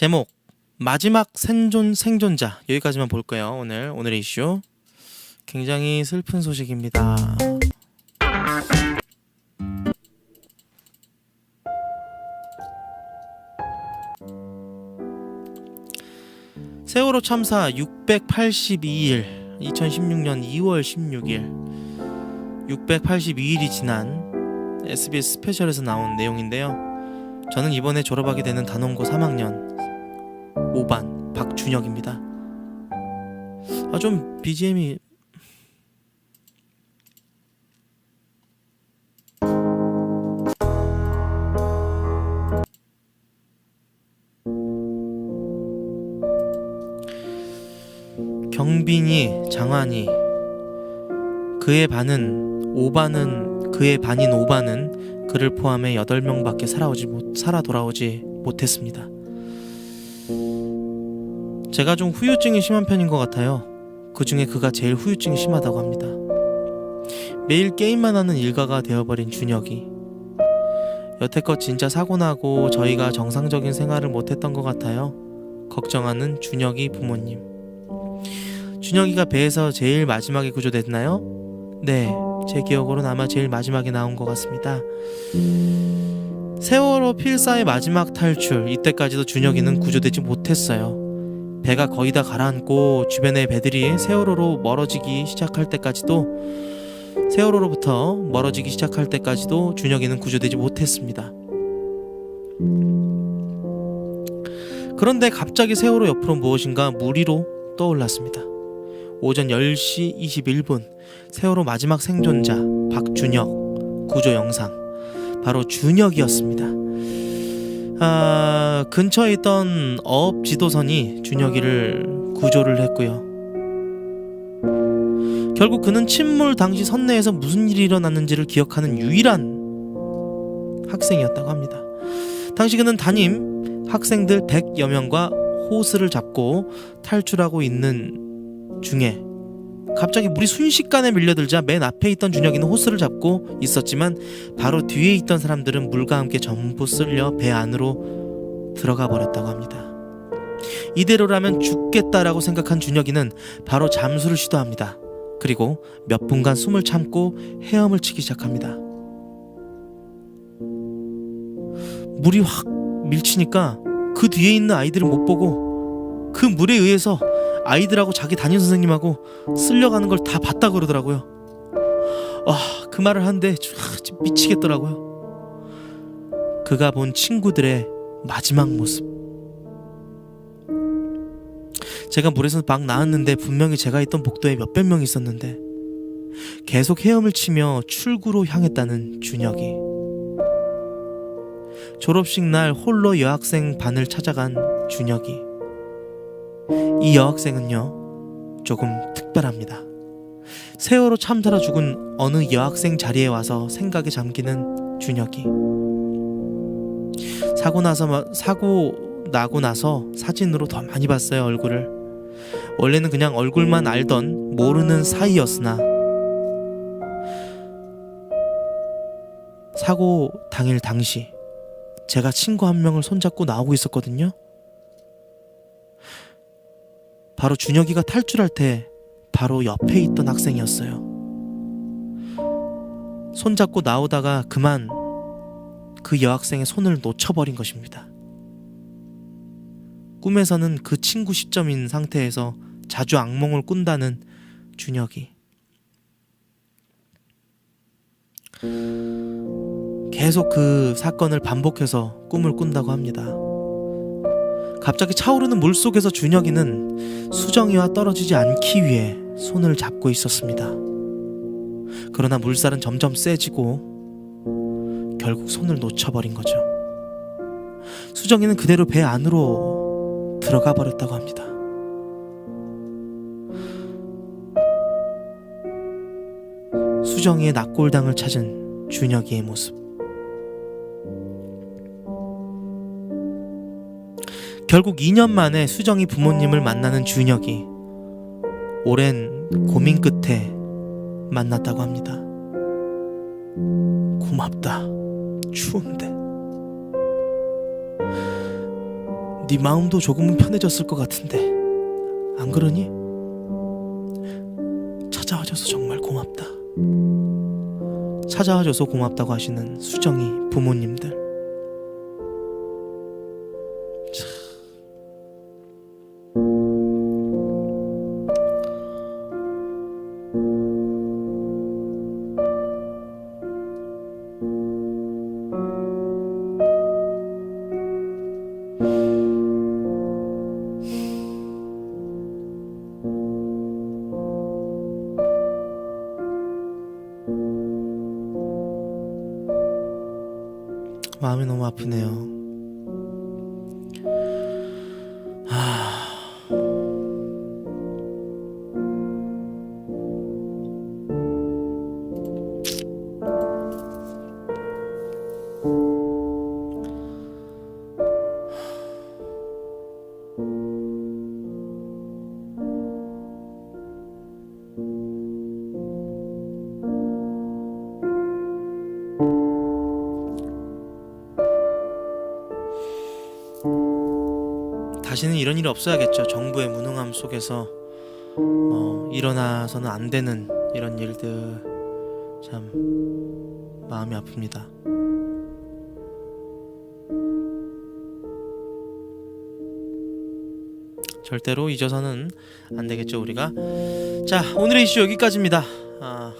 제목 마지막 생존 생존자 여기까지만 볼 거예요. 오늘 오늘의 이슈 굉장히 슬픈 소식입니다. 세월호 참사 682일 2016년 2월 16일 682일이 지난 SBS 스페셜에서 나온 내용인데요. 저는 이번에 졸업하게 되는 단원고 3학년 5반 박준혁입니다. 아 좀 BGM이 경빈이 장환이 그의 반은 5반은 그의 반인 5반은 그를 포함해 8명밖에 살아오지 못 살아 돌아오지 못했습니다. 제가 좀 후유증이 심한 편인 것 같아요. 그 중에 그가 제일 후유증이 심하다고 합니다. 매일 게임만 하는 일가가 되어버린 준혁이. 여태껏 진짜 사고 나고 저희가 정상적인 생활을 못했던 것 같아요. 걱정하는 준혁이 부모님. 준혁이가 배에서 제일 마지막에 구조됐나요? 네, 제 기억으로는 아마 제일 마지막에 나온 것 같습니다. 세월호 필사의 마지막 탈출 이때까지도 준혁이는 구조되지 못했어요. 배가 거의 다 가라앉고 주변의 배들이 세월호로 멀어지기 시작할 때까지도 세월호로부터 멀어지기 시작할 때까지도 준혁이는 구조되지 못했습니다. 그런데 갑자기 세월호 옆으로 무엇인가 무리로 떠올랐습니다. 오전 10시 21분 세월호 마지막 생존자 박준혁 구조 영상 바로 준혁이었습니다. 아, 근처에 있던 어업 지도선이 준혁이를 구조를 했고요. 결국 그는 침몰 당시 선내에서 무슨 일이 일어났는지를 기억하는 유일한 학생이었다고 합니다. 당시 그는 담임 학생들 100여 명과 호스를 잡고 탈출하고 있는 중에 갑자기 물이 순식간에 밀려들자 맨 앞에 있던 준혁이는 호스를 잡고 있었지만 바로 뒤에 있던 사람들은 물과 함께 전부 쓸려 배 안으로 들어가 버렸다고 합니다. 이대로라면 죽겠다라고 생각한 준혁이는 바로 잠수를 시도합니다. 그리고 몇 분간 숨을 참고 헤엄을 치기 시작합니다. 물이 확 밀치니까 그 뒤에 있는 아이들을 못 보고 그 물에 의해서 아이들하고 자기 담임 선생님하고 쓸려가는 걸 다 봤다 그러더라고요. 아, 그 말을 하는데 참 미치겠더라고요. 그가 본 친구들의 마지막 모습. 제가 물에서 막 나왔는데 분명히 제가 있던 복도에 몇백 명 있었는데 계속 헤엄을 치며 출구로 향했다는 준혁이. 졸업식 날 홀로 여학생 반을 찾아간 준혁이. 이 여학생은요, 조금 특별합니다. 세월호 참사로 죽은 어느 여학생 자리에 와서 생각에 잠기는 준혁이. 사고 나서 사고 나고 나서 사진으로 더 많이 봤어요 얼굴을. 원래는 그냥 얼굴만 알던 모르는 사이였으나 사고 당일 당시 제가 친구 한 명을 손잡고 나오고 있었거든요. 바로 준혁이가 탈출할 때 바로 옆에 있던 학생이었어요. 손잡고 나오다가 그만 그 여학생의 손을 놓쳐버린 것입니다. 꿈에서는 그 친구 시점인 상태에서 자주 악몽을 꾼다는 준혁이. 계속 그 사건을 반복해서 꿈을 꾼다고 합니다. 갑자기 차오르는 물 속에서 준혁이는 수정이와 떨어지지 않기 위해 손을 잡고 있었습니다. 그러나 물살은 점점 세지고 결국 손을 놓쳐버린 거죠. 수정이는 그대로 배 안으로 들어가 버렸다고 합니다. 수정이의 낙골당을 찾은 준혁이의 모습. 결국 2년 만에 수정이 부모님을 만나는 준혁이 오랜 고민 끝에 만났다고 합니다. 고맙다. 추운데. 네 마음도 조금은 편해졌을 것 같은데 안 그러니? 찾아와줘서 정말 고맙다. 찾아와줘서 고맙다고 하시는 수정이 부모님들. 마음이 너무 아프네요. 다시는 이런 일이 없어야겠죠. 정부의 무능함 속에서 어, 일어나서는 안 되는 이런 일들 참 마음이 아픕니다. 절대로 잊어서는 안 되겠죠 우리가. 자 오늘의 이슈 여기까지입니다. 아,